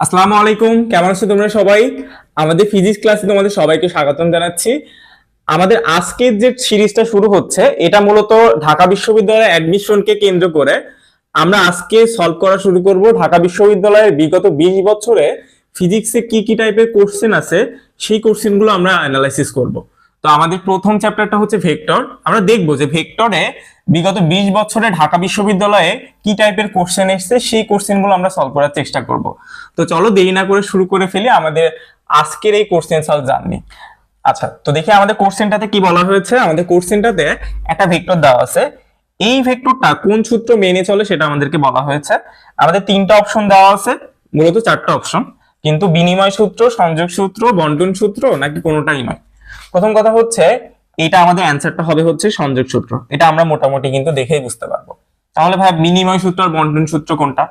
আসসালামু আলাইকুম, কেমন আছো তোমরা সবাই? আমাদের ফিজিক্স ক্লাসে তোমাদের সবাইকে স্বাগতম জানাচ্ছি। আমাদের আজকের যে সিরিজটা শুরু হচ্ছে, এটা মূলত ঢাকা বিশ্ববিদ্যালয়ের অ্যাডমিশনকে কেন্দ্র করে আমরা আজকে সলভ করা শুরু করব। ঢাকা বিশ্ববিদ্যালয়ের বিগত বিশ বছরে ফিজিক্সে কি কি টাইপের কোশ্চেন আছে, সেই কোশ্চেনগুলো আমরা অ্যানালাইসিস করব। তো আমাদের প্রথম চ্যাপ্টারটা হচ্ছে ভেক্টর আমরা দেখব যে ভেক্টরে বিগত বিশ বছরে ঢাকা বিশ্ববিদ্যালয়ে কি টাইপের কোশ্চেন এসছে, সেই কোশ্চেনগুলো আমরা সলভ করার চেষ্টা করব। তো চলো দেরি না করে শুরু করে ফেলি আমাদের আজকের এই কোশ্চেন সলভ জার্নি আচ্ছা তো দেখি আমাদের কোশ্চেনটাতে কি বলা হয়েছে? আমাদের কোশ্চেনটাতে একটা ভেক্টর দেওয়া আছে। এই ভেক্টরটা কোন সূত্র মেনে চলে সেটা আমাদেরকে বলা হয়েছে। আমাদের তিনটা অপশন দেওয়া আছে, মূলত চারটা অপশন কিন্তু বিনিময় সূত্র, সংযোগ সূত্র, বন্টন সূত্র নাকি কোনোটাই নয়। প্রথম কথা হচ্ছে, এটা আমাদের অ্যান্সারটা হবে হচ্ছে সংযোগ সূত্র। এটা আমরা মোটামুটি কিন্তু দেখেই বুঝতে পারব। তাহলে ভাই, বিনিময় সূত্র আর বন্টন সূত্র কোনটা?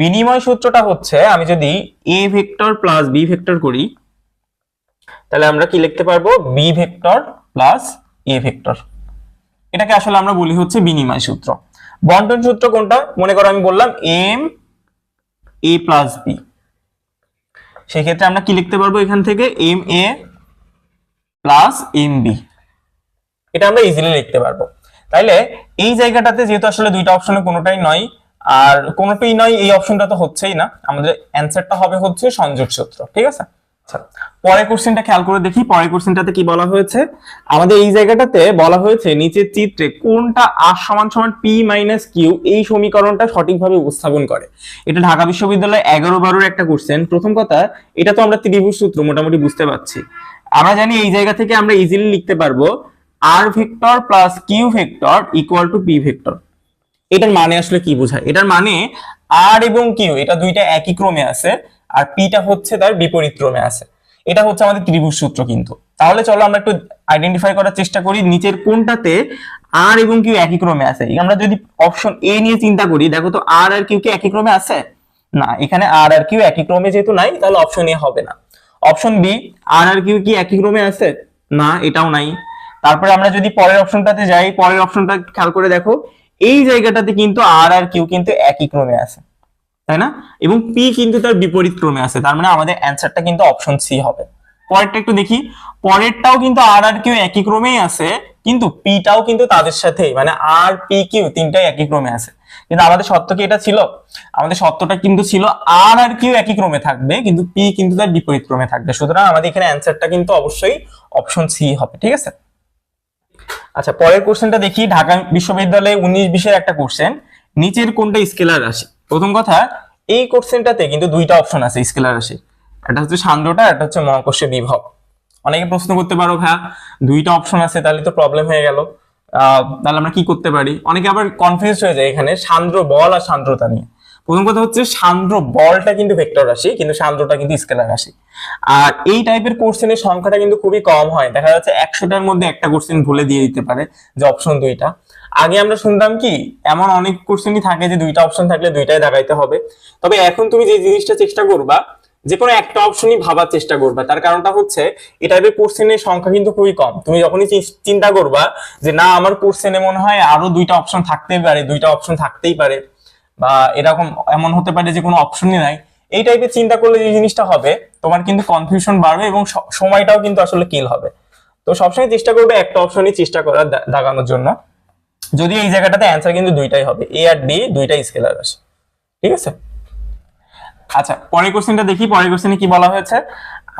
বিনিময় সূত্রটা হচ্ছে, আমি যদি A vector plus B vector করি, তাহলে আমরা কি লিখতে পারব? B vector plus A vector. এটাকে আসলে আমরা বলি হচ্ছে বিনিময় সূত্র। বন্টন সূত্র কোনটা? মনে করো আমি বললাম এম এ প্লাস বি সেক্ষেত্রে আমরা কি লিখতে পারব এখান থেকে? M A plus M B এটা আমরা ইজিলি লিখতে পারব। তাইলে এই জায়গাটাতে যেহেতু আসলে দুইটা অপশনে কোনোটাই নয়, আর কোনোটাই নয়, এই অপশনটা তো হচ্ছেই না। আমাদের অ্যান্সারটা হবে হচ্ছে সংযোগ সূত্র, ঠিক আছে? আচ্ছা পরের কোশ্চেনটা খেয়াল করে দেখি, পরের কোশ্চেনটাতে কি বলা হয়েছে? আমাদের এই জায়গাটাতে বলা হয়েছে নিচের চিত্রে কোনটা আর সমান সমান পি মাইনাস কিউ এই সমীকরণটা সঠিকভাবে উপস্থাপন করে। এটা ঢাকা বিশ্ববিদ্যালয় এগারো বারোর একটা কোশ্চেন প্রথম কথা, এটা তো আমরা ত্রিভুজ সূত্র মোটামুটি বুঝতে পারছি। আমরা জানি এই জায়গা থেকে আমরা ইজিলি লিখতে পারব R vector plus Q vector equal to P vector এটার মানে আসলে কি বোঝায়? এটার মানে আর এবং কিউ এটা দুইটা একই ক্রমে আছে, আর পিটা হচ্ছে তার বিপরীত ক্রমে আছে। এটা হচ্ছে আমাদের ত্রিভুজ সূত্র কিন্তু। তাহলে চলো আমরা একটু আইডেন্টিফাই করার চেষ্টা করি নিচের কোনটাতে আর এবং কিউ একই ক্রমে আছে। আমরা যদি অপশন এ নিয়ে চিন্তা করি, দেখো তো আর আর কিউ কি একই ক্রমে আছে? না, এখানে আর আর কিউ একই ক্রমে যেহেতু নাই, তাহলে অপশন এ হবে না। অপশন বি আর আর কিউ কি একই ক্রমে আছে? না, এটাও নাই। তারপরে আমরা যদি পরের অপশনটাতে যাই, পরের অপশনটা খেয়াল করে দেখো, এই জায়গাটাতে কিন্তু আর আর কিউ কিন্তু একই ক্রমে আছে, তাই না? এবং পি কিন্তু তার বিপরীত ক্রমে আছে, তার মানে আমাদের অ্যান্সারটা কিন্তু অপশন সি হবে। পরেরটা একটু দেখি, পরেরটাও কিন্তু আর আর কিউ একই ক্রমেই আছে, কিন্তু পিটাও কিন্তু তাদের সাথেই মানে আর পি কিউ তিনটাই একই ক্রমে আছে। কিন্তু আমাদের সত্য কি এটা ছিল, আমাদের সত্যটা কিন্তু ছিল আর আর কিউ একই ক্রমে থাকবে, কিন্তু পি কিন্তু তার বিপরীত ক্রমে থাকবে। সুতরাং আমাদের এখানে অ্যান্সারটা কিন্তু অবশ্যই অপশন সি হবে, ঠিক আছে? আচ্ছা পরের কোশ্চেনটা দেখি, ঢাকা বিশ্ববিদ্যালয়ে উনিশ বিশের একটা কোশ্চেন নিচের কোনটা স্কেলার রাশি? প্রথম কথা, এই কোশ্চেনটাতে কিন্তু দুইটা অপশন আছে স্কেলার রাশি। একটা হচ্ছে সান্দ্রটা, একটা হচ্ছে মহাকর্ষীয় বিভব। অনেকে প্রশ্ন করতে পারো ভাইয়া, দুইটা অপশন আছে, তাহলে তো প্রবলেম হয়ে গেল। তাহলে আমরা কি করতে পারি? অনেকে আবার কনফিউজ হয়ে যায় এখানে, সান্দ্র বল আর সান্দ্রতা নিয়ে। প্রথম কথা হচ্ছে, সান্দ্র বলটা কিন্তু ভেক্টর রাশি, কিন্তু সান্দ্রটা কিন্তু স্কেলার রাশি। আর এই টাইপের কোশ্চেনের সংখ্যাটা কিন্তু খুবই কম হয়। দেখা যাচ্ছে একশোটার মধ্যে একটা কোশ্চেন ভুলে দিয়ে দিতে পারে, যে অপশন দুইটা। আগে আমরা শুনতাম কি, এমন অনেক কোশ্চেনই থাকে যে দুইটা অপশন থাকলে দুইটাই দেখাইতে হবে। তবে এখন তুমি যে জিনিসটা চেষ্টা করবা যে কোনো একটা অপশনই ভাবার চেষ্টা করবা। তার কারণটা হচ্ছে এই টাইপের কোশ্চেনের সংখ্যা কিন্তু খুবই কম। তুমি যখনই চিন্তা করবা যে, না, আমার কোশ্চেনে মনে হয় আরও দুইটা অপশন থাকতেই পারে, দুইটা অপশন থাকতেই পারে। বা এরকম, এমন হতে পারে যে কোনো অপশনই নাই। এই টাইপের চিন্তা করলে যে জিনিসটা হবে, তোমার কিন্তু কনফিউশন বাড়বে এবং সময়টাও কিন্তু আসলে কিল হবে। তো সবসময় চেষ্টা করবে একটা অপশনই চেষ্টা করার দাগানোর জন্য। যদি এই জায়গাটাতে অ্যান্সার কিন্তু দুইটাই হবে এ আর ডি দুইটাই স্কেলার রাশি ঠিক আছে? আচ্ছা পরের কোশ্চেনটা দেখি, পরের কোশ্চেনে কি বলা হয়েছে?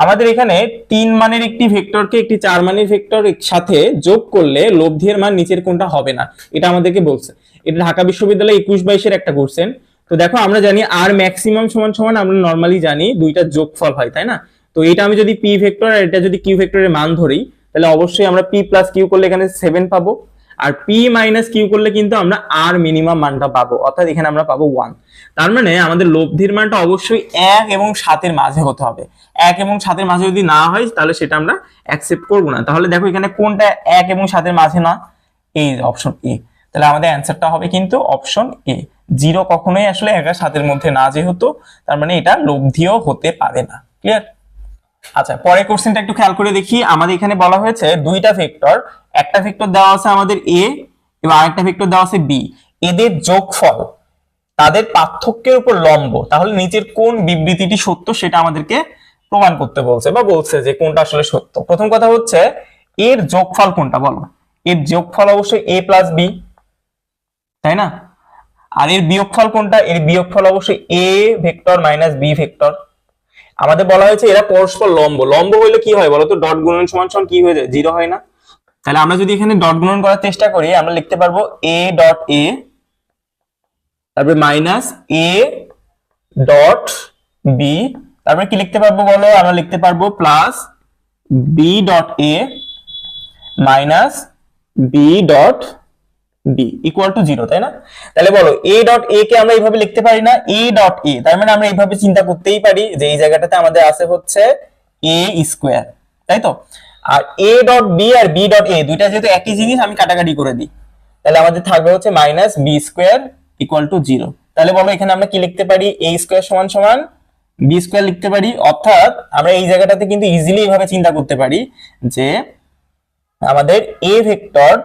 আমাদের এখানে তিন মানের একটি ভেক্টরকে একটি চার মানের ভেক্টর সাথে যোগ করলে লব্ধির মান নিচের কোনটা হবে না? এটা আমাদেরকে বলছে। এটা ঢাকা বিশ্ববিদ্যালয় একুশ বাইশের একটা কোশ্চেন তো দেখো, আমরা জানি আর ম্যাক্সিমাম সমান সমান আমরা নর্মালি জানি দুইটা যোগফল হয়, তাই না? তো এটা আমি যদি পি ভেক্টর আর এটা যদি কিউ ভেক্টরের মান ধরি, তাহলে অবশ্যই আমরা পি প্লাস কিউ করলে এখানে সেভেন পাবো। আর পি মাইনাস কিউ করলে কিন্তু আমরা আর মিনিমাম মানটা পাবো। অর্থাৎ এখানে আমরা পাবো ওয়ান তার মানে আমাদের লব্ধির মানটা অবশ্যই এক এবং সাতের মাঝে হতে হবে। এক এবং সাতের মাঝে যদি না হয়, তাহলে সেটা আমরা অ্যাকসেপ্ট করব না। তাহলে দেখো এখানে কোনটা এক এবং সাতের মাঝে না? এই অপশন এ তাহলে আমাদের অ্যান্সারটা হবে কিন্তু অপশন এ জিরো কখনোই আসলে এক আর সাতের মধ্যে না যেহেতু, তার মানে এটা লব্ধিও হতে পারে না। ক্লিয়ার আচ্ছা পরের কোশ্চেনটা একটু খেয়াল করে দেখি। আমাদের এখানে বলা হয়েছে দুইটা ভেক্টর একটা ভেক্টর দেওয়া আছে আমাদের এ এবং আরেকটা ভেক্টর দেওয়া আছে বি এদের যোগফল তাদের পার্থক্যের উপর লম্ব, তাহলে নিচের কোন বিবৃতিটি সত্য সেটা আমাদেরকে প্রমাণ করতে বলছে বা বলছে যে কোনটা আসলে সত্য। প্রথম কথা হচ্ছে, এর যোগফল কোনটা বলো? এর যোগফল অবশ্যই এ প্লাস বি তাই না? আর এর বিয়োগফল কোনটা? এর বিয়োগফল অবশ্যই A vector minus B vector আমাদের বলা হয়েছে এরা পরস্পর লম্ব। লম্ব হইলে কি হয় বলতো? ডট গুণন সমান সমান কি হয়ে যায়? জিরো হয় না। তাহলে আমরা যদি এখানে ডট গুণন করার চেষ্টা করি, আমরা লিখতে পারব এ ডট এ তারপরে মাইনাস এ ডট বি তারপরে কি লিখতে পারব বলো? আমরা লিখতে পারব plus B dot A minus B dot B equal to zero তাই না? তাহলে বলো এ ডট এ কে আমরা এইভাবে লিখতে পারি না? এ ডট এ তার মানে আমরা এইভাবে চিন্তা করতেই পারি যে এই জায়গাটাতে আমাদের আছে হচ্ছে এ স্কোয়ার তাই তো? আর এ ডট বি আর বি ডট এ দুইটা যেহেতু একই জিনিস, আমি কাটাকাটি করে দিই। তাহলে আমাদের থাকবে হচ্ছে minus B square equal to zero তাহলে বলো এখানে আমরা কি লিখতে পারি? এ স্কোয়ার সমান সমান বি স্কোয়ার লিখতে পারি। অর্থাৎ আমরা এই জায়গাটাতে কিন্তু ইজিলি এইভাবে চিন্তা করতে পারি যে আমাদের এ ভেক্টর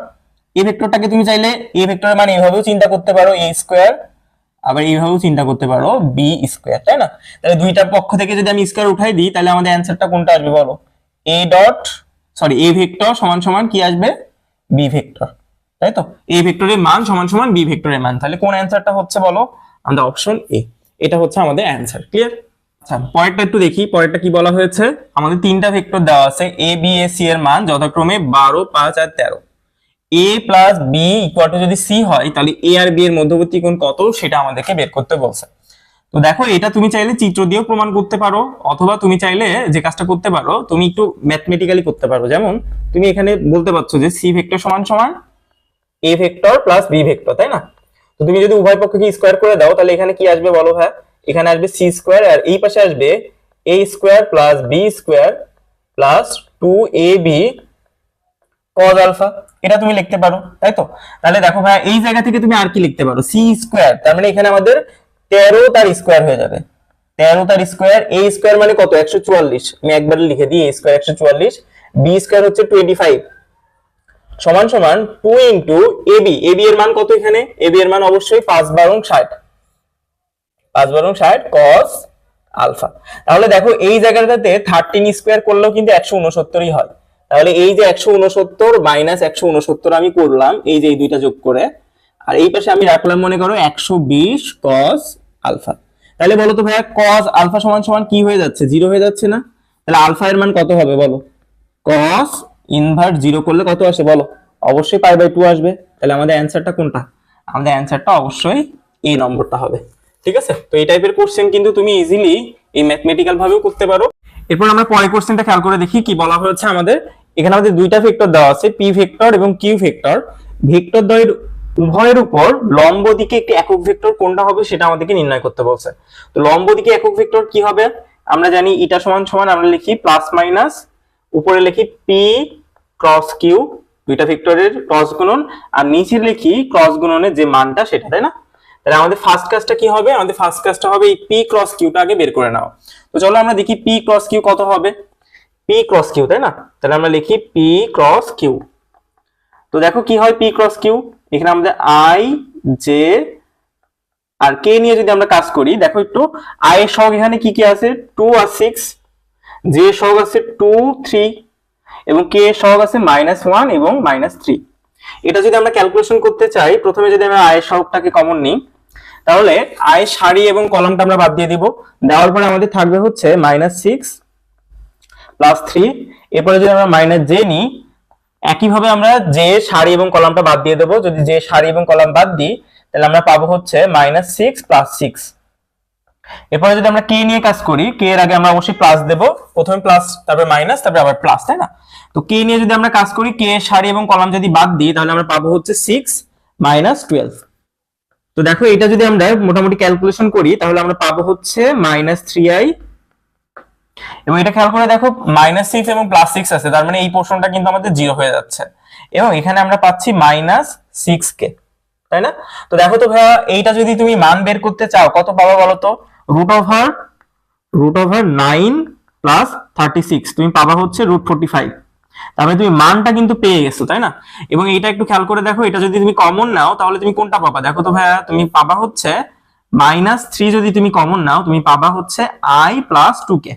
এ ভেক্টরটাকে তুমি চাইলে এ ভেক্টরের মানে এভাবেও চিন্তা করতে পারো এ স্কোয়ার আবার এইভাবেও চিন্তা করতে পারো বি স্কোয়ার তাই না? তাহলে দুইটা পক্ষ থেকে যদি আমি স্কোয়ার উঠাই দিই, তাহলে আমাদের অ্যান্সারটা কোনটা আসবে বলো? A dot sorry A vector সমান সমান কি আসবে? বি ভেক্টর তাই তো? এ ভেক্টরের মান সমান সমান বি ভেক্টরের মান। তাহলে কোন অ্যান্সারটা হচ্ছে বলো? আমাদের অপশন এ এটা হচ্ছে আমাদের অ্যান্সার ক্লিয়ার আচ্ছা পরেরটা একটু দেখি। পরেরটা কি বলা হয়েছে? আমাদের তিনটা ভেক্টর দেওয়া আছে এ বি এ সি এর মান যথাক্রমে বারো, পাঁচ আর তেরো। A plus B equal to যদি সি হয়, তাহলে এ আর বি এর মধ্যবর্তী কোণ কত? সেটা আমাদেরকে বের করতে বলছে। তো দেখো, এটা তুমি চাইলে চিত্র দিয়েও প্রমাণ করতে পারো, অথবা তুমি চাইলে যে কাজটা করতে পারো, তুমি একটু ম্যাথমেটিক্যালি করতে পারো। যেমন, তুমি এখানে বলতে পারছ যে সি ভেক্টর সমান সমান A vector plus B vector তাই না? তো তুমি যদি উভয় পক্ষকে স্কোয়ার করে দাও, তাহলে এখানে কি আসবে বলো ভাই এখানে আসবে সি স্কোয়ার আর এই পাশে আসবে A square plus B square plus two A B cos alpha এটা তুমি লিখতে পারো, তাই তো? তাহলে দেখো ভাই এই জায়গা থেকে তুমি আর কি লিখতে পারো? সি স্কোয়ার তার মানে এখানে আমাদের তেরো তার স্কোয়ার হয়ে যাবে। তেরো তার স্কোয়ার এ স্কোয়ার মানে কত? একশো চুয়াল্লিশ। আমি একবার লিখে দিই এ স্কোয়ার একশো চুয়াল্লিশ বি হচ্ছে টোয়েন্টি ফাইভ সমান সমান টু ইন্টু এবি এর মান কত এখানে? এবি এর মান অবশ্যই পাঁচ বারং ষাট। পাঁচ বারং ষাট কস আলফা। তাহলে দেখো, এই জায়গাটাতে থার্টিন স্কোয়ার করলেও কিন্তু একশো উনসত্তরই হয়। তাহলে এই যে একশো উনসত্তর মাইনাস একশো উনসত্তর আমি করলাম, এই যে এই দুইটা যোগ করে, আর এই পাশে আমি রাখলাম মনে করো একশো বিশ আলফা। তাহলে বলো তো ভাইয়া কস আলফা সমান সমান কি হয়ে যাচ্ছে? জিরো হয়ে যাচ্ছে না? তাহলে আলফা এর মান কত হবে বলো? কস ইনভার্ট জিরো করলে কত আসে বলো? অবশ্যই পাই বাই টু আসবে। তাহলে আমাদের অ্যান্সারটা কোনটা? আমাদের অ্যান্সারটা অবশ্যই এই নম্বরটা হবে। ঠিক আছে? তো এই টাইপের কোশ্চেন কিন্তু তুমি ইজিলি এই ম্যাথমেটিক্যাল ভাবেও করতে পারো। এরপর আমরা পরের কোশ্চেনটা খেয়াল করে দেখি কি বলা হয়েছে আমাদের। এখানে আমাদের দুইটা ভেক্টর দেওয়া আছে পি ভেক্টর এবং কিউ ভেক্টর ভেক্টর দ্বয়ের উভয়ের উপর লম্ব দিকে একটি একক ভেক্টর কোনটা হবে সেটা আমাদেরকে নির্ণয় করতে বলছে। তো লম্ব দিকে একক ভেক্টর কি হবে? আমরা জানি ইটা সমান সমান আমরা লিখি প্লাস মাইনাস, উপরে লিখি পি ক্রস কিউ দুইটা ভেক্টরের ক্রস গুণন, আর নিচে লিখি ক্রস গুণনের যে মানটা সেটা, তাই না? তাহলে আমাদের ফার্স্ট কাজটা কি হবে? আমাদের ফার্স্ট কাজটা হবে এই পি ক্রস কিউটা আগে বের করে নাও। তো চলো আমরা দেখি পি ক্রস কিউ কত হবে? পি ক্রস কিউ তাই না? তাহলে আমরা লিখি পি ক্রস কিউ তো দেখো কি হয় পি ক্রস কিউ এখানে আমাদের আই জে আর কে নিয়ে যদি আমরা কাজ করি, দেখো একটু আই এর সহগ এখানে কি কি আছে? টু আর সিক্স জে সহগ আছে টু থ্রি এবং কে এর সহগ আছে মাইনাস ওয়ান এবং মাইনাস থ্রি এটা যদি আমরা ক্যালকুলেশন করতে চাই, প্রথমে যদি আমরা আয়ের সহগটাকে কমন নিই, তাহলে আয়ের সারি এবং কলমটা আমরা বাদ দিয়ে দিব। দেওয়ার পরে আমাদের থাকবে হচ্ছে মাইনাস সিক্স প্লাস থ্রি এরপরে যদি আমরা মাইনাস জে নিই একইভাবে আমরা যে সারি এবং কলামটা বাদ দিয়ে দেবো, যদি যে সারি এবং কলাম বাদ দিই, তাহলে আমরা পাবো হচ্ছে মাইনাস সিক্স প্লাস সিক্স এরপরে যদি আমরা কে নিয়ে কাজ করি কে এর আগে আমরা অবশ্যই প্লাস দেব। প্রথমে প্লাস তারপরে মাইনাস তারপরে আবার প্লাস তাই না? তো কে নিয়ে যদি আমরা কাজ করি কে সারি এবং কলাম যদি বাদ দিই, তাহলে আমরা পাবো হচ্ছে সিক্স মাইনাস টুয়েলভ তো দেখো এটা যদি আমরা মোটামুটি ক্যালকুলেশন করি, তাহলে আমরা পাবো হচ্ছে মাইনাস থ্রি আই এবং এটা খেয়াল করে দেখো মাইনাস সিক্স এবং প্লাস সিক্স আছে, তার মানে এই পোর্শনটা কিন্তু আমাদের জিরো হয়ে যাচ্ছে। এবং এখানে আমরা পাচ্ছি মাইনাস সিক্স কে তাই না? তো দেখো তো ভাইয়া, এইটা যদি তুমি মান বের করতে চাও, কত পাবা বলো তো? Root over root over nine plus thirty six তুমি পাবা হচ্ছে রুট ফোর্টি ফাইভ তারপরে তুমি মানটা কিন্তু পেয়ে গেছো, তাই না? এবং এটা একটু খেয়াল করে দেখো, এটা যদি তুমি কমন নাও, তাহলে তুমি কোনটা পাবা? দেখো তো ভাইয়া, তুমি পাবা হচ্ছে মাইনাস থ্রি যদি তুমি কমন নাও, তুমি পাবা হচ্ছে I plus two K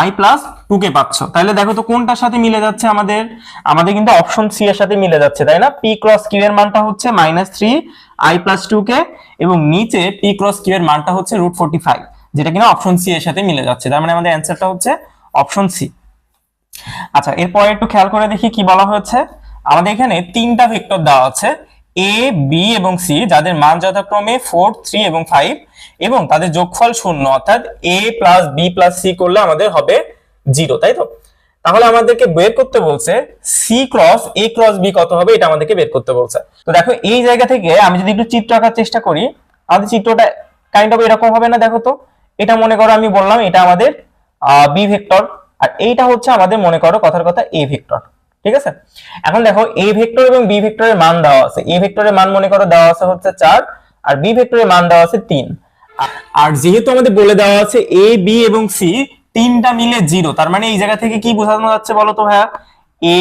I plus two K পাচ্ছ। তাহলে দেখো তো কোনটার সাথে মিলে যাচ্ছে আমাদের? আমাদের কিন্তু অপশন সি এর সাথে মিলে যাচ্ছে, তাই না? পি ক্রস কিউ এর মানটা হচ্ছে minus three I plus two K, এবং নিচে পি ক্রস কিউ এর মানটা হচ্ছে রুট ফোর্টি ফাইভ যেটা কিনা অপশন সি এর সাথে মিলে যাচ্ছে। তার মানে আমাদের অ্যান্সারটা হচ্ছে অপশন সি আচ্ছা এরপরে একটু খেয়াল করে দেখি কি বলা হয়েছে। আমাদের এখানে তিনটা ভেক্টর দেওয়া আছে। এ বি এবং সি যাদের মান যথাক্রমে ফোর থ্রি এবং ফাইভ এবং তাদের যোগফল শূন্য, অর্থাৎ A plus B plus C করলে আমাদের হবে জিরো তাই তো? তাহলে আমাদেরকে বের করতে বলছে C cross A cross B কত হবে, এটা আমাদেরকে বের করতে বলছে। তো দেখো, এই জায়গা থেকে আমি যদি একটু চিত্র আঁকার চেষ্টা করি, আমাদের চিত্রটা কাইন্ড অফ এরকম হবে না, দেখো তো? এটা মনে করো আমি বললাম, এটা আমাদের বি ভেক্টর আর এইটা হচ্ছে আমাদের, মনে করো কথার কথা এ ভেক্টর ঠিক আছে? এখন দেখো এ ভেক্টর এবং বি ভেক্টরের মান দেওয়া আছে। এ ভেক্টরের মান মনে করো দেওয়া আছে হচ্ছে চার, আর বি ভেক্টরের মান দেওয়া আছে তিন। আর যেহেতু আমাদের বলে দেওয়া আছে এ বি এবং সি তিনটা মিলে জিরো তার মানে এই জায়গা থেকে কি বোঝানো যাচ্ছে বলো তো ভাইয়া? A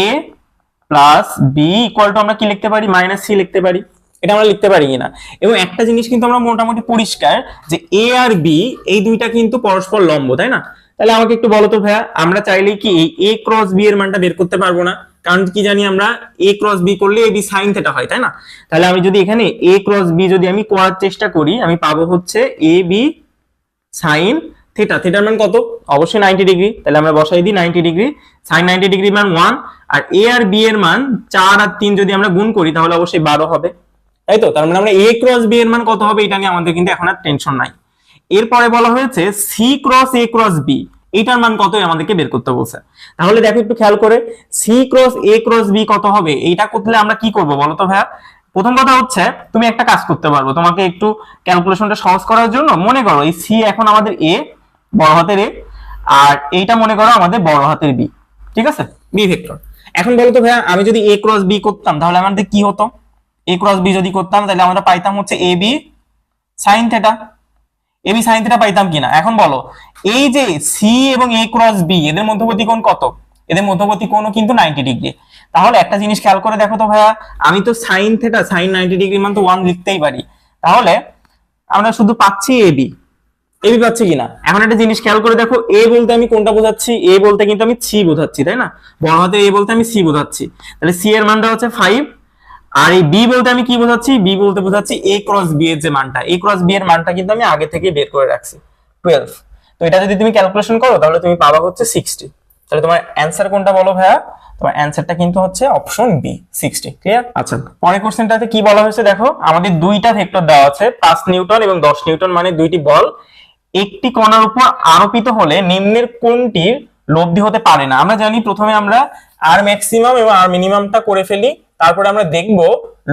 plus B equal to আমরা কি লিখতে পারি? মাইনাস সি লিখতে পারি। এটা আমরা লিখতে পারি কিনা? এবং একটা জিনিস কিন্তু আমরা মোটামুটি পরিষ্কার যে এ আর বি এই দুইটা কিন্তু পরস্পর লম্ব, তাই না? তাহলে আমাকে একটু বলো তো ভাইয়া, আমরা চাইলেই কি এ ক্রস বি এর মানটা বের করতে পারব না? কারণ কি জানি আমরা এ ক্রস বি করলে এ বি সাইন থেটা হয়, তাই না? তাহলে আমি যদি এখানে এ ক্রস বি যদি আমি করার চেষ্টা করি, আমি পাবো হচ্ছে এ বি সাইন থিটা থিটার মান কত? অবশ্যই নাইনটি ডিগ্রি তাহলে আমরা বসাই দিই ninety degree sine ninety degree মান ওয়ান আর এ আর বি এর মান চার আর তিন যদি আমরা গুণ করি, তাহলে অবশ্যই বারো হবে। তাই তো? তার মানে আমরা এ ক্রস বি এর মান কত হবে? এটা নিয়ে আমাদের কিন্তু এখন আর টেনশন নাই। এরপরে বলা হয়েছে C cross A cross B এইটার মান কত আমাদেরকে বের করতে বলছে? তাহলে দেখো একটু খেয়াল করে C cross A cross B কত হবে? এইটা করলে আমরা কি করব বলো তো ভাইয়া? প্রথম কথা হচ্ছে, তুমি একটা কাজ করতে পারব তোমাকে একটু ক্যালকুলেশনটা সহজ করার জন্য মনে করো, এই সি এখন আমাদের এ বড় হাতের এ আর এইটা মনে করো আমাদের বড় হাতের বি ঠিক আছে? বি ভেক্টর এখন বলো তো ভাইয়া, আমি যদি এ ক্রস বি করতাম, তাহলে আমাদের কি হতো? এ ক্রস বি যদি করতাম, তাহলে আমরা পাইতাম হচ্ছে A B sine theta A B sine theta পাইতাম কিনা? এখন বলো, এই যে সি এবং এ ক্রস বি এদের মধ্যবর্তী কোণ কত? এদের মধ্যবর্তী কোণও কিন্তু নাইনটি ডিগ্রি তাহলে একটা জিনিস খেয়াল করে দেখো তো ভাইয়া, আমি তো sine theta sine ninety degree মান তো ওয়ান লিখতেই পারি। তাহলে আমরা শুধু পাচ্ছি এ বি এবি পাচ্ছি কিনা? এখন একটা জিনিস খেয়াল করে দেখো এ বলতে আমি কোনটা বোঝাচ্ছি? এ বলতে কিন্তু আমি সি বোঝাচ্ছি, তাই না? বড় হাতে এ বলতে আমি সি বোঝাচ্ছি। তাহলে সি এর মানটা হচ্ছে ফাইভ আর এই বি বলতে আমি কি বোঝাচ্ছি? বি বলতে বোঝাচ্ছি এ ক্রস বি এর যে মানটা। এ ক্রস বি এর মানটা কিন্তু আমি আগে থেকে বের করে রাখছি। টুয়েলভ তো এটা যদি তুমি ক্যালকুলেশন করো তাহলে তুমি পাবা হচ্ছে সিক্সটি তাহলে তোমার অ্যান্সার কোনটা বলো ভাইয়া? তোমার অ্যান্সারটা কিন্তু হচ্ছে অপশন বি সিক্সটি ক্লিয়ার আচ্ছা। পরের কোশ্চেনটাতে কি বলা হয়েছে দেখো? আমাদের দুইটা ভেক্টর দেওয়া আছে পাঁচ নিউটন এবং দশ নিউটন মানে দুইটি বল। একটি কণার উপর আরোপিত হলে নিম্নের কোনটির লব্ধি হতে পারে না। আমরা জানি প্রথমে আমরা আর ম্যাক্সিমাম এবং আর মিনিমামটা করে ফেলি। তারপরে আমরা দেখব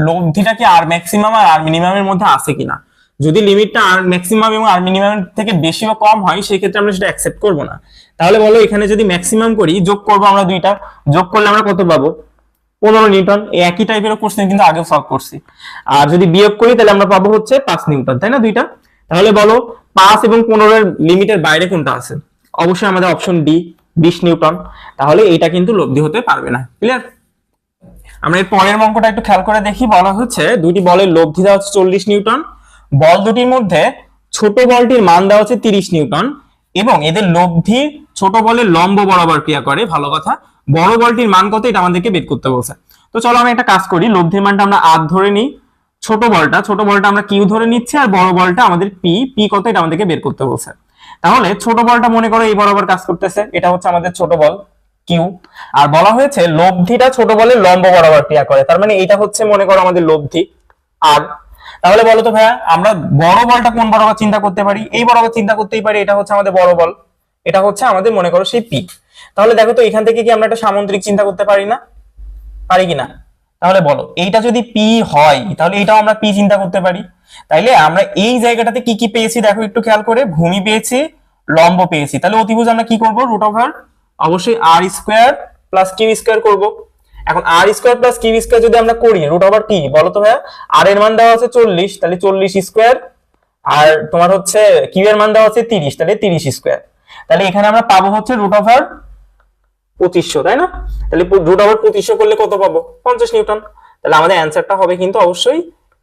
লব্ধিটা কি আর ম্যাক্সিমাম আর আর মিনিমামের মধ্যে আছে কিনা। যদি লিমিটটা আর ম্যাক্সিমাম এবং আর মিনিমাম থেকে বেশি বা কম হয় সেই ক্ষেত্রে আমরা সেটা অ্যাকসেপ্ট করব না। তাহলে বলো, এখানে যদি ম্যাক্সিমাম করি, যোগ করব আমরা দুইটা, যোগ করলে আমরা কত পাবো? পনেরো নিউটন। একই টাইপের কোশ্চেন কিন্তু আগেও সলভ করছি। আর যদি বিয়োগ করি, তাহলে আমরা পাবো হচ্ছে পাঁচ নিউটন, তাই না দুইটা? তাহলে বলো, পাঁচ এবং পনেরোর লিমিটের বাইরে কোনটা আছে? অবশ্যই আমাদের অপশন ডি বিশ নিউটন। তাহলে এটা কিন্তু লব্ধি হতে পারবে না। ক্লিয়ার আমরা এর পরের অঙ্কটা একটু খেয়াল করে দেখি। বলা হচ্ছে দুটি বলের লব্ধি দেওয়া হচ্ছে চল্লিশ নিউটন। বল দুটির মধ্যে ছোট বলটির মান দেওয়া হচ্ছে তিরিশ নিউটন এবং এদের লব্ধি ছোট বলের লম্ব বরাবর ক্রিয়া করে, ভালো কথা। বড় বলটির মান কত, এটা আমাদেরকে বের করতে বলছে। তো চলো আমি একটা কাজ করি, লব্ধির মানটা আমরা আর ধরে নিই। ছোট বলটা ছোট বলটা আমরা কিউ ধরে নিচ্ছি আর বড় বলটা আমাদের পি পি কত, এটা আমাদেরকে বের করতে বলছে। তাহলে ছোট বলটা মনে করো এই বরাবর কাজ করতেছে, এটা হচ্ছে আমাদের ছোট বল। কিউ। আর বলা হয়েছে লব্ধিটা ছোট বলে লম্ব বরাবর ক্রিয়া করে। তার মানে এটা হচ্ছে, মনে করো, আমাদের লব্ধি। আর তাহলে বলো তো ভাইয়া, আমরা বড় বলটা কোন বরাবর চিন্তা করতে পারি? এই বরাবর চিন্তা করতেই পারি, এটা হচ্ছে আমাদের বড় বল। এটা হচ্ছে আমাদের, মনে করো, সেই পি। তাহলে দেখো তো, এখান থেকে কি আমরা একটা সামুদ্রিক চিন্তা করতে পারি না? পারি কিনা তাহলে বলো, এইটা যদি পি হয়, তাহলে এটাও আমরা পি চিন্তা করতে পারি। তাইলে আমরা এই জায়গাটাতে কি কি পেয়েছি, দেখো একটু খেয়াল করে। ভূমি পেয়েছি, লম্ব পেয়েছি। তাহলে অতিভুজ আমরা কি করব? রুট ওভার অবশ্যই R square plus Q square করব। এখন R square plus Q square যদি আমরা করি রুট ওভার কি? বলো তো ভাইয়া। আর এর মান দেওয়া আছে চল্লিশ, তাহলে চল্লিশ স্কোয়ার আর তোমার হচ্ছে কিউ এর মান দেওয়া আছে তিরিশ, তাহলে তিরিশ স্কোয়ার তাহলে এখানে আমরা পাবো হচ্ছে রুট ওভার পঁচিশশো, তাই না? তাহলে রুট ওভার পঁচিশশো করলে কত পাবো? পঞ্চাশ নিউটন। তাহলে আমাদের অ্যান্সারটা হবে কিন্তু অবশ্যই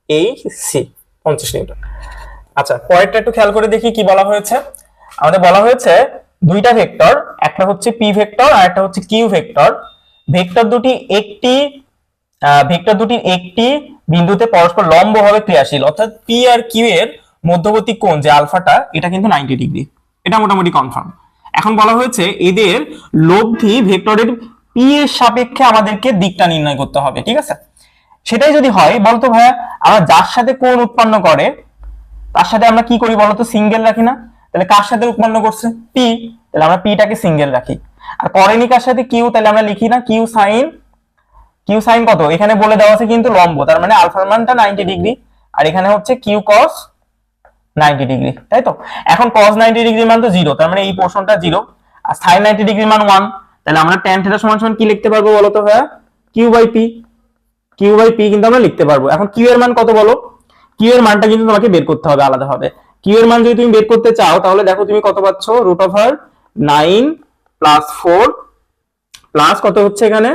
এই সি পঞ্চাশ নিউটন। আচ্ছা পরেরটা একটু খেয়াল করে দেখি কি বলা হয়েছে। আমাদের বলা হয়েছে দুইটা ভেক্টর, একটা হচ্ছে পি ভেক্টর আর একটা হচ্ছে কিউ ভেক্টর। ভেক্টর দুটি একটি ভেক্টর দুটির একটি বিন্দুতে পরস্পর লম্বভাবে ক্রিয়াশীল। অর্থাৎ পি আর কিউ এর মধ্যবর্তী কোণ যে আলফাটা, এটা কিন্তু নাইনটি ডিগ্রি এটা মোটামুটি কনফার্ম এখন বলা হয়েছে এদের লব্ধি ভেক্টরের পি এর সাপেক্ষে আমাদেরকে দিকটা নির্ণয় করতে হবে, ঠিক আছে? সেটাই যদি হয়, বলতো ভাইয়া, আমরা যার সাথে কোণ উৎপন্ন করে, তার সাথে আমরা কি করি বলতো? সিঙ্গেল রাখি না? তাহলে কার সাথে উৎপন্ন করছে? পি। তাহলে আমরা পিটাকে সিঙ্গেল রাখি। আর করেনি কার সাথে? কিউ। তাহলে আমরা লিখি না কিউ সাইন। কিউ সাইন কত? এখানে বলে দেওয়া আছে কিন্তু লম্ব, তার মানে আলফার মানটা নাইনটি ডিগ্রি আর এখানে হচ্ছে কিউ কস নাইনটি ডিগ্রি তাই তো? এখন মান তো জিরো তার মানে এই পোর্শনটা জিরো আর সাইন নাইনটি ডিগ্রি মান ওয়ান তাহলে আমরা ট্যান থিটা সমান সমান কি লিখতে পারব বলো তো ভাইয়া Q by P. Q by P কিন্তু আমরা লিখতে পারব। এখন কিউ এর মান কত বলো? কিউ এর মানটা কিন্তু তোমাকে বের করতে হবে আলাদাভাবে। কিউ এর মান যদি তুমি বের করতে চাও, তাহলে দেখো তুমি কত পাচ্ছ? Root over nine plus four plus কত হচ্ছে এখানে?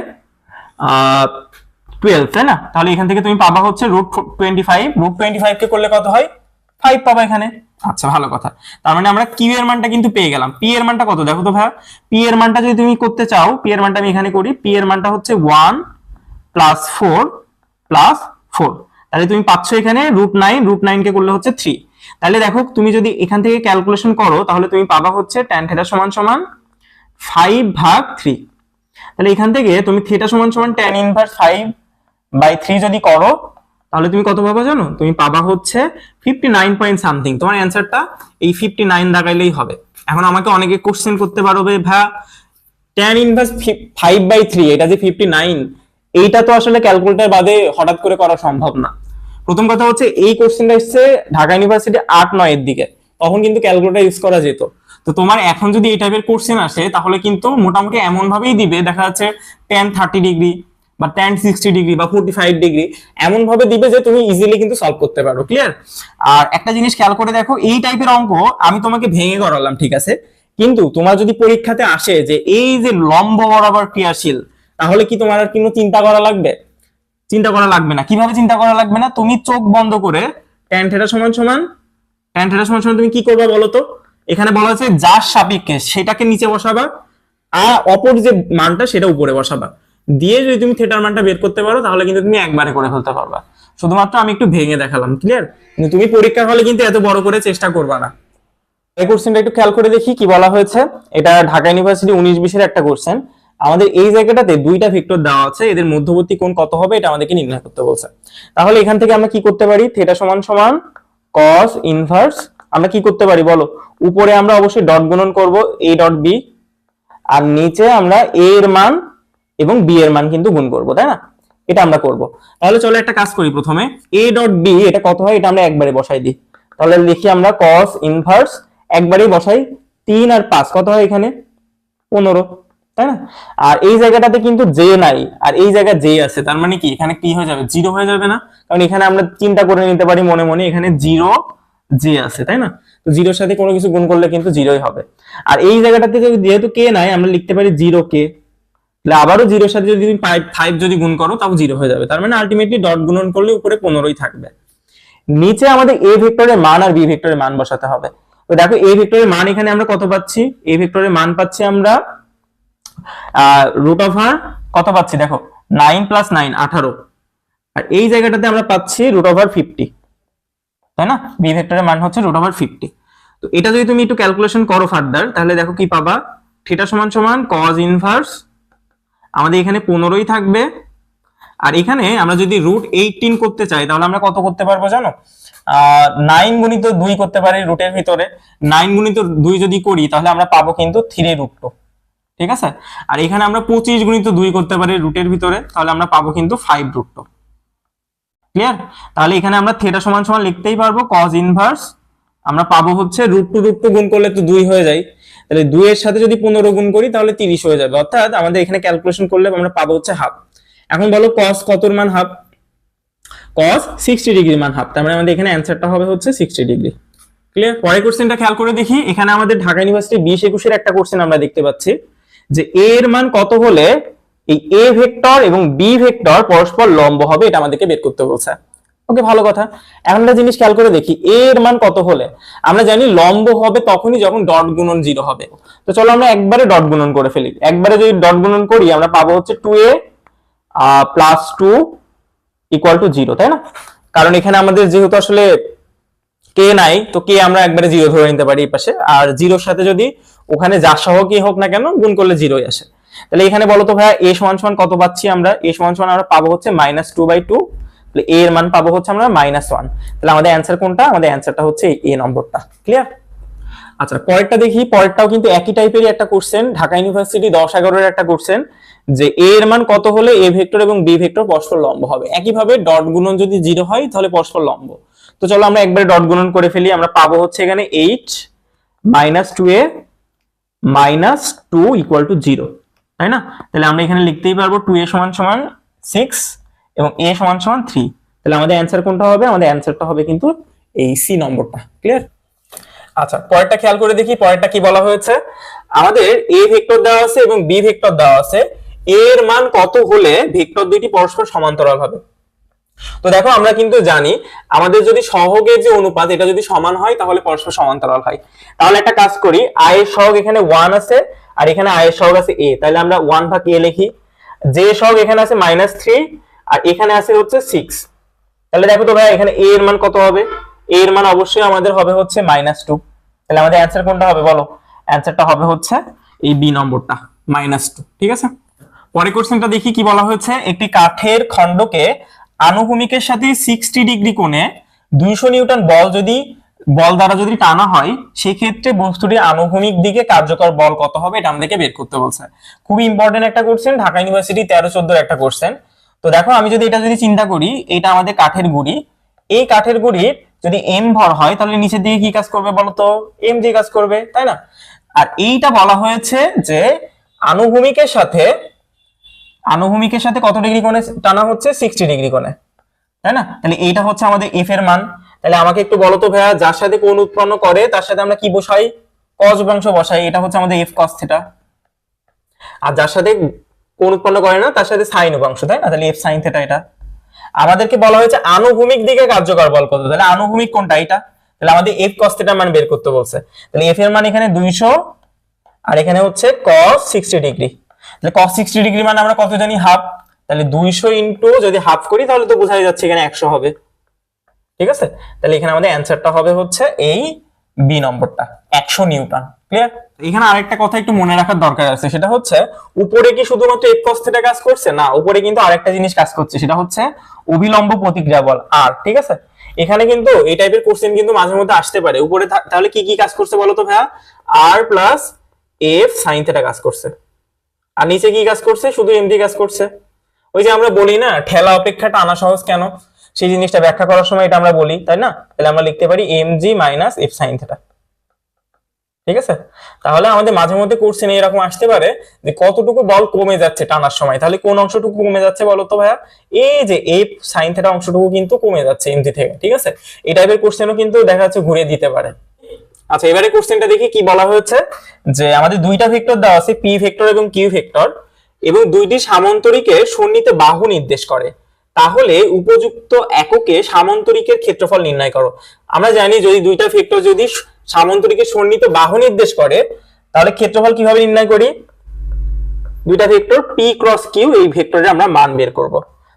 টুয়েলভ তাই না? তাহলে এখান থেকে তুমি পাবা হচ্ছে root twenty five root twenty five কে করলে কত হয়? ফাইভ পাবা এখানে। আচ্ছা ভালো কথা। তার মানে আমরা কিউ এর মানটা কিন্তু পেয়ে গেলাম। পি এর মানটা কত? দেখো তো ভাই পি এর মানটা যদি তুমি করতে চাও পি এর মানটা আমি এখানে করি। পি এর মানটা হচ্ছে one plus four plus four তাহলে তুমি পাচ্ছ এখানে রুট নাইন রুট নাইন কে করলে হচ্ছে থ্রি তাহলে দেখো, তুমি যদি এখান থেকে ক্যালকুলেশন করো, তাহলে তুমি পাবা হচ্ছে ট্যান থেটা সমান সমান ফাইভ ভাগ থ্রি তাহলে এখান থেকে তুমি থিটা সমান সমান tan inverse five by three যদি করো, তাহলে তুমি কত পাবা জানো? তুমি পাবা হচ্ছে ফিফটি নাইন পয়েন্ট সামথিং তোমার অ্যান্সারটা এই ফিফটি নাইন দাগাইলেই হবে। এখন আমাকে অনেকে কোশ্চেন করতে পারো বে ভা tan inverse five by three এটা যে ফিফটি নাইন এইটা তো আসলে ক্যালকুলেটার বাদে হঠাৎ করে করা সম্ভব না। প্রথম কথা হচ্ছে এই কোশ্চেনটা এসছে ঢাকা ইউনিভার্সিটি আট নয়ের দিকে। তখন কিন্তু ক্যালকুলেটার ইউজ করা যেত। তো তোমার এখন যদি এই টাইপের কোশ্চেন আসে, তাহলে কিন্তু মোটামুটি এমন ভাবেই দিবে, দেখা যাচ্ছে টেন থার্টি ডিগ্রি বা টেন সিক্সটি ডিগ্রি বা ফোর্টি ফাইভ ডিগ্রি এমন ভাবে দিবে যে তুমি ইজিলি কিন্তু সলভ করতে পারো ক্লিয়ার আর একটা জিনিস খেয়াল করে দেখো, এই টাইপের অঙ্ক আমি তোমাকে ভেঙে করালাম, ঠিক আছে? কিন্তু তোমার যদি পরীক্ষাতে আসে যে এই যে লম্ব বরাবর ক্রিয়াশীল, তাহলে কি তোমার আর কোনো চিন্তা করা লাগবে? চিন্তা করা লাগবে না। কীভাবে চিন্তা করা লাগবে না? তুমি চোখ বন্ধ করে ট্যান থেটা সমান সমান ট্যান থেটা সমান সমান তুমি কি করবে বলো তো? এখানে বলা আছে যার সাপেক্ষে সেটাকে নিচে বসাবা আর অপর যে মানটা সেটা উপরে বসাবা। দিয়ে যদি তুমি থেটার মানটা বের করতে পারো, তাহলে কিন্তু তুমি একবারে করে ফেলতে পারবা। শুধুমাত্র আমি একটু ভেঙে দেখালাম ক্লিয়ার কিন্তু তুমি পরীক্ষার হলে কিন্তু এত বড় করে চেষ্টা করবা না। এই কোশ্চেনটা একটু খেয়াল করে দেখি কি বলা হয়েছে। এটা ঢাকা ইউনিভার্সিটি উনিশ বিশের একটা কোশ্চেন আমাদের এই জায়গাটাতে দুইটা ভেক্টর দেওয়া আছে, এদের মধ্যবর্তী কোণ কত হবে এটা আমাদেরকে নির্ণয় করতে বলছে। তাহলে এখান থেকে আমরা কি করতে পারি? থেটা সমান সমান cos ইনভার্স আমরা কি করতে পারি বলো? উপরে আমরা অবশ্যই ডট গুণন করব, a ডট বি আর নিচে আমরা a এর মান এবং b এর মান কিন্তু গুণ করব, তাই না? এটা আমরা করব। তাহলে চলো একটা কাজ করি প্রথমে। a ডট b, এটা কত হয়? এটা আমরা একবারে বসাই দিই। তাহলে লিখি আমরা cos ইনভার্স একবারেই বসাই তিন আর পাঁচ, কত হয় এখানে? পনেরো। তাই না? আর এই জায়গাটাতে কিন্তু জে নাই। আর এই জায়গা জে আছে। তার মানে কি? এখানে কি হয়ে যাবে? জিরো হয়ে যাবে না। কারণ এখানে আমরা চিন্তা করে নিতে পারি মনে মনে। এখানে জিরো জে আছে, তাই না? তো জিরোর সাথে কোনো কিছু গুণ করলে কিন্তু জিরোই হবে। আর এই জায়গাটাতে যেহেতু কে নাই, আমরা লিখতে পারি জিরো কে তাহলে আবারও জিরোর সাথে যদি তুমি ফাইভ যদি গুণ করো, তাও জিরো হয়ে যাবে। তার মানে আলটিমেটলি ডট গুণন করলে উপরে পনেরোই থাকবে। নিচে আমাদের এ ভেক্টরের মান আর বি ভেক্টরের মান বসাতে হবে। তো দেখো এ ভেক্টরের মান এখানে আমরা কত পাচ্ছি? এ ভেক্টরের মান পাচ্ছি আমরা রুট ওভার কত পাচ্ছি? দেখো নাইন প্লাস নাইন আঠারো। আর এই জায়গাটাতে আমরা পাচ্ছি রুট ওভার ফিফটি তাই না? বি ভেক্টরের মান হচ্ছে রুট ওভার ফিফটি তো এটা যদি তুমি একটু ক্যালকুলেশন করো ফার্দার তাহলে দেখো কি পাবা? থিটা সমান সমান কজ ইনভার্স আমাদের এখানে পনেরোই থাকবে। আর এখানে আমরা যদি রুট এইটিন করতে চাই, তাহলে আমরা কত করতে পারব জানো? নাইন গুণিত দুই করতে পারি রুটের ভিতরে। নাইন গুণিত দুই যদি করি, তাহলে আমরা পাবো কিন্তু থ্রি রুট টু ঠিক আছে? আর এখানে আমরা পঁচিশ গুণিত দুই করতে পারি রুটের ভিতরে, তাহলে আমরা পাবো কিন্তু ফাইভ রুট টু ক্লিয়ার তাহলে এখানে আমরা থেটা সমান সমান লিখতেই পারব কজ ইনভার্স আমরা পাবো হচ্ছে রুট টু রুট টু গুণ করলে তো দুই হয়ে যায়। তাহলে দুইয়ের সাথে যদি পনেরো গুণ করি, তাহলে তিরিশ হয়ে যাবে। অর্থাৎ আমাদের এখানে ক্যালকুলেশন করলে আমরা পাবো হচ্ছে হাফ এখন বলো কস কতর মান হাফ কস সিক্সটি ডিগ্রি মান হাফ তার মানে আমাদের এখানে অ্যান্সারটা হবে হচ্ছে সিক্সটি ডিগ্রি ক্লিয়ার পরের কোশ্চেনটা খেয়াল করে দেখি। এখানে আমাদের ঢাকা ইউনিভার্সিটি বিশ একুশের একটা কোশ্চেন আমরা দেখতে পাচ্ছি। যে এ এর মান কত হলে এই এ ভেক্টর এবং বি ভেক্টর পরস্পর লম্ব হবে এটা আমাদেরকে বের করতে বলছে। ওকে ভালো কথা। এখন একটা জিনিস খেয়াল করে দেখি এ এর মান কত হলে? আমরা জানি লম্ব হবে তখনই যখন ডট গুণন জিরো হবে। তো চলো আমরা একবারে ডট গুণন করে ফেলি। একবারে যদি ডট গুণন করি, আমরা পাবো হচ্ছে two A plus two equal to zero তাই না? কারণ এখানে আমাদের যেহেতু আসলে কে নাই, তো কে আমরা একবারে জিরো ধরে নিতে পারি এই পাশে। আর জিরোর সাথে যদি ওখানে যা সহ কি হোক না কেন, গুণ করলে জিরোই আসে। তাহলে এখানে বলো তো ভাইয়া এ সমান সমান কত পাচ্ছি আমরা? এ সমান সমান আমরা পাবো হচ্ছে মাইনাস টু বাই টু তাহলে এ এর মান পাবো হচ্ছে আমরা মাইনাস ওয়ান তাহলে আমাদের অ্যান্সার কোনটা? আমাদের অ্যান্সারটা হচ্ছে এ নম্বরটা। ক্লিয়ার আচ্ছা পরেরটা দেখি। পরেরটাও কিন্তু একই টাইপেরই একটা কোশ্চেন ঢাকা ইউনিভার্সিটি দশ এগারোর একটা কোশ্চেন যে এ এর মান কত হলে এ ভেক্টর এবং বি ভেক্টর পরস্পর লম্ব হবে? একইভাবে ডট গুণন যদি জিরো হয়, তাহলে পরস্পর লম্ব। তো চলো আমরা একবারে ডট গুণন করে ফেলি। আমরা পাবো হচ্ছে এখানে eight minus two A minus two equal to zero তাই না? তাহলে আমরা এখানে লিখতেই পারব টু এ সমান সমান সিক্স এবং এ সমান সমান থ্রি তাহলে আমাদের অ্যান্সার কোনটা হবে? আমাদের অ্যান্সারটা হবে কিন্তু এই সি নম্বরটা ক্লিয়ার আচ্ছা পরেরটা খেয়াল করে দেখি, পরেরটা কি বলা হয়েছে? আমাদের এ ভেক্টর দেওয়া আছে এবং বি ভেক্টর দেওয়া আছে। এর মান কত হলে ভেক্টর দুইটি পরস্পর সমান্তরাল হবে? তো দেখো, আমরা কিন্তু জানি আমাদের যদি সহগের যে অনুপাত, এটা যদি সমান হয়, তাহলে পরস্পর সমান্তরাল হয়। তাহলে একটা কাজ করি আয়ের সহগ এখানে ওয়ান আছে, আর এখানে আয়ের সহগ আছে এ তাহলে আমরা ওয়ান ভাগ এ লিখি। যে সহগ এখানে আছে মাইনাস থ্রি আর এখানে আছে হচ্ছে সিক্স তাহলে দেখো তো ভাই, এখানে এ এর মান কত হবে? এ এর মান অবশ্যই আমাদের হবে হচ্ছে মাইনাস টু তাহলে আমাদের অ্যান্সার কোনটা হবে বলো? অ্যান্সারটা হবে হচ্ছে এই বি নম্বরটা মাইনাস টু ঠিক আছে? পরে কোশ্চেনটা দেখি কি বলা হয়েছে। একটি কাঠের খণ্ডকে আনুভূমিকের সাথে সিক্সটি ডিগ্রি কোণে দুইশো নিউটন বল যদি, বল দ্বারা যদি টানা হয়, সেক্ষেত্রে বস্তুটির আনুভূমিক দিকে কার্যকর বল কত হবে এটা আমাদেরকে বের করতে বলছে। খুবই ইম্পর্টেন্ট একটা কোশ্চেন ঢাকা ইউনিভার্সিটি তেরো চোদ্দোর একটা কোশ্চেন তো দেখো, আমি যদি এটা যদি চিন্তা করি, এটা আমাদের কাঠের গুড়ি। এই কাঠের গুড়ির যদি এম ভর হয়, তাহলে নিচের দিকে কি কাজ করবে বলতো এম যে কাজ করবে, তাই না? আর এইটা বলা হয়েছে যে, আনুভূমিকের সাথে আনুভূমিকের সাথে কত ডিগ্রি কোণে টানা হচ্ছে? সিক্সটি ডিগ্রি কোণে। তাই না? তাহলে এইটা হচ্ছে আমাদের এফ এর মান। তাহলে আমাকে একটু বলো তো ভাইয়া, যার সাথে কোণ উৎপন্ন করে, তার সাথে আমরা কি বসাই? কস বংশ বসাই। এটা হচ্ছে আমাদের এফ কস থিটা আর যার সাথে কোণ উৎপন্ন করে না, তার সাথে সাইন উপাংশ তাই না? তাহলে এফ সাইন থিটা এটা। আমাদেরকে বলা হয়েছে আনুভূমিক দিকে কার্যকর বল কত? তাহলে আনুভূমিক কোনটা এটা তাহলে আমাদের এফ কস থিটার মান বের করতে বলছে। তাহলে এফ এর মান এখানে দুইশো, আর এখানে হচ্ছে কস সিক্সটি ডিগ্রি। তাহলে কস সিক্সটি ডিগ্রি মানে আমরা কত জানি হাফ তাহলে দুইশো ইন্টু যদি হাফ করি, তাহলে তো বোঝাই যাচ্ছে এখানে একশো হবে। ঠিক আছে? তাহলে এখানে আমাদের অ্যান্সারটা হবে হচ্ছে এই বি নম্বরটা, একশো নিউটন। ক্লিয়ার এখানে আরেকটা কথা একটু মনে রাখার দরকার আছে, সেটা হচ্ছে উপরে কি শুধুমাত্র এফ কস থিটা কাজ করছে? না, উপরে কিন্তু আরেকটা জিনিস কাজ করছে, সেটা হচ্ছে অবিলম্ব প্রতিক্রিয়া বল আর ঠিক আছে? এখানে কিন্তু এই টাইপের কোশ্চেন কিন্তু মাঝে মধ্যে আসতে পারে। উপরে তাহলে কি কি কাজ করছে বলো তো ভাইয়া R plus F sine theta কাজ করছে। আর নিচে কি কাজ করছে? শুধু এমডি কাজ করছে। ওই যে আমরা বলি না, ঠেলা অপেক্ষা টানা সহজ কেন? সেই জিনিসটা ব্যাখ্যা করার সময় এটা আমরা বলি, তাই না? তাহলে আমরা লিখতে পারি M G minus F sine theta ঠিক আছে? তাহলে আমাদের মাঝে মধ্যে কোশ্চেন এরকম আসতে পারে যে কতটুকু বল কমে যাচ্ছে টানার সময়? তাহলে কোন অংশটুকু কমে যাচ্ছে বলো তো ভাইয়া? এই যে এফ সাইন থেটা অংশটুকু কিন্তু কমে যাচ্ছে এমজি থেকে, ঠিক আছে? এই টাইপের কোশ্চেনও কিন্তু দেখা যাচ্ছে ঘুরিয়ে দিতে পারে। আচ্ছা এবারে কোশ্চেনটা দেখি কি বলা হয়েছে। যে আমাদের দুইটা ভেক্টর দেওয়া আছে পি ভেক্টর এবং কিউ ভেক্টর এবং দুইটি সামান্তরিকে সন্নিহিত বাহু নির্দেশ করে। তাহলে উপযুক্ত এককে সামান্তরিকের ক্ষেত্রফল নির্ণয় করো। আমরা জানি যদি দুইটা ভেক্টর যদি সামান্তরিকের সন্নিহিত বাহু নির্দেশ করে, তাহলে ক্ষেত্রফল কীভাবে নির্ণয় করি? দুইটা ভেক্টর পি ক্রস কিউ এই ভেক্টরে আমরা মান বের করব।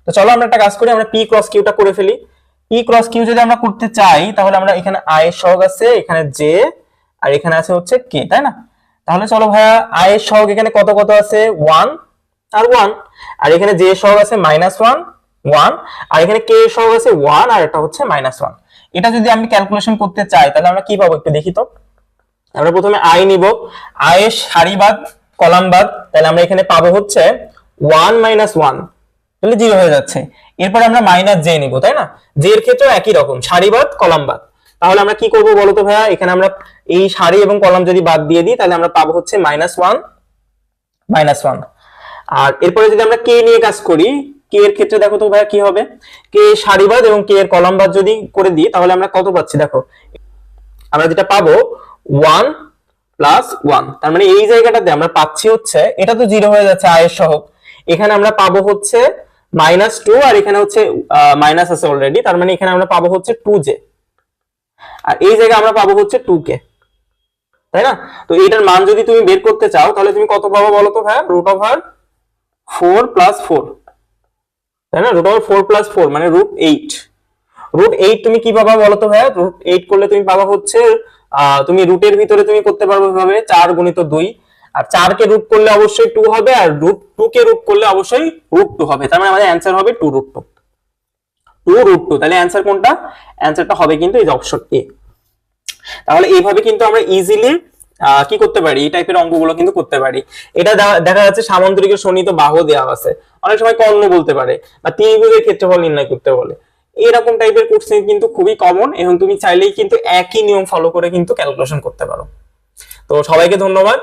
তো চলো আমরা একটা কাজ করি, আমরা পি ক্রস কিউটা করে ফেলি। পি ক্রস কিউ যদি আমরা করতে চাই, তাহলে আমরা এখানে আই এর সহগ আছে, এখানে জে আর এখানে আছে হচ্ছে কে তাই না? তাহলে চলো ভাইয়া আই এর সহগ এখানে কত কত আছে? ওয়ান আর ওয়ান আর এখানে জে এর সহগ আছে মাইনাস ওয়ান ওয়ান আর এখানে কে এর সহগ আছে ওয়ান আর এটা হচ্ছে মাইনাস ওয়ান এটা যদি আমি ক্যালকুলেশন করতে চাই, তাহলে আমরা কি পাবো একটু দেখি তো? আমরা প্রথমে আই নিব। আই এর সারিবাদ কলাম বাদ, তাহলে আমরা এখানে পাবো হচ্ছে ওয়ান মাইনাস ওয়ান তাহলে জিরো হয়ে যাচ্ছে। এরপরে আমরা মাইনাস জে নিব, তাই না? জে এর ক্ষেত্রে একই রকম সারিবাদ কলাম বাদ। তাহলে আমরা কি করব বলতো ভাইয়া? এখানে আমরা এই সারি এবং কলাম যদি বাদ দিয়ে দিই, তাহলে আমরা পাবো হচ্ছে মাইনাস ওয়ান মাইনাস ওয়ান আর এরপরে যদি আমরা কে নিয়ে কাজ করি কে এর ক্ষেত্রে দেখো তো ভাইয়া কি হবে? কে সারিবাদ এবং কে এর কলাম বাদ যদি করে দিই, তাহলে আমরা কত পাচ্ছি দেখো? আমরা যেটা পাবো ওয়ান প্লাস ওয়ান তার মানে এই জায়গাটাতে আমরা পাচ্ছি হচ্ছে, এটা তো জিরো হয়ে যাচ্ছে আয়ের সহ এখানে আমরা পাবো হচ্ছে মাইনাস টু, আর এখানে হচ্ছে মাইনাস আছে অলরেডি তার মানে এখানে আমরা পাবো হচ্ছে টু জে আর এই জায়গায় আমরা পাবো হচ্ছে টু কে তাই না? তো এইটার মান যদি তুমি বের করতে চাও, তাহলে তুমি কত পাবো বলো তো ভাই root over four plus four তাই না? Root over four plus four মানে রুট এইট রুট এইট তুমি কি পাবা বলো তো ভাইয়া? রুট এইট করলে তুমি পাবা হচ্ছে তুমি রুটের ভিতরে তুমি করতে পারবে ভাবে চার গুণিত দুই। আর চারকে রুট করলে অবশ্যই টু হবে আর রুট টু কে রুট করলে অবশ্যই রুট টু হবে। তার মানে আমাদের অ্যান্সার হবে two root two two root two তাহলে অ্যান্সার কোনটা? অ্যান্সারটা হবে কিন্তু এই অপশন এ তাহলে এইভাবে কিন্তু আমরা ইজিলি কি করতে পারি? এই টাইপের অঙ্কগুলো কিন্তু করতে পারি। এটা দেখা যাচ্ছে সামান্তরিকের সন্নিহিত বাহু দেওয়া আছে। অনেক সময় কর্ণ বলতে পারে বা ত্রিভুজের ক্ষেত্রফল নির্ণয় করতে বলে। এরকম টাইপের কোশ্চেন কিন্তু খুবই কমন এবং তুমি চাইলেই কিন্তু একই নিয়ম ফলো করে কিন্তু ক্যালকুলেশন করতে পারো। তো সবাইকে ধন্যবাদ।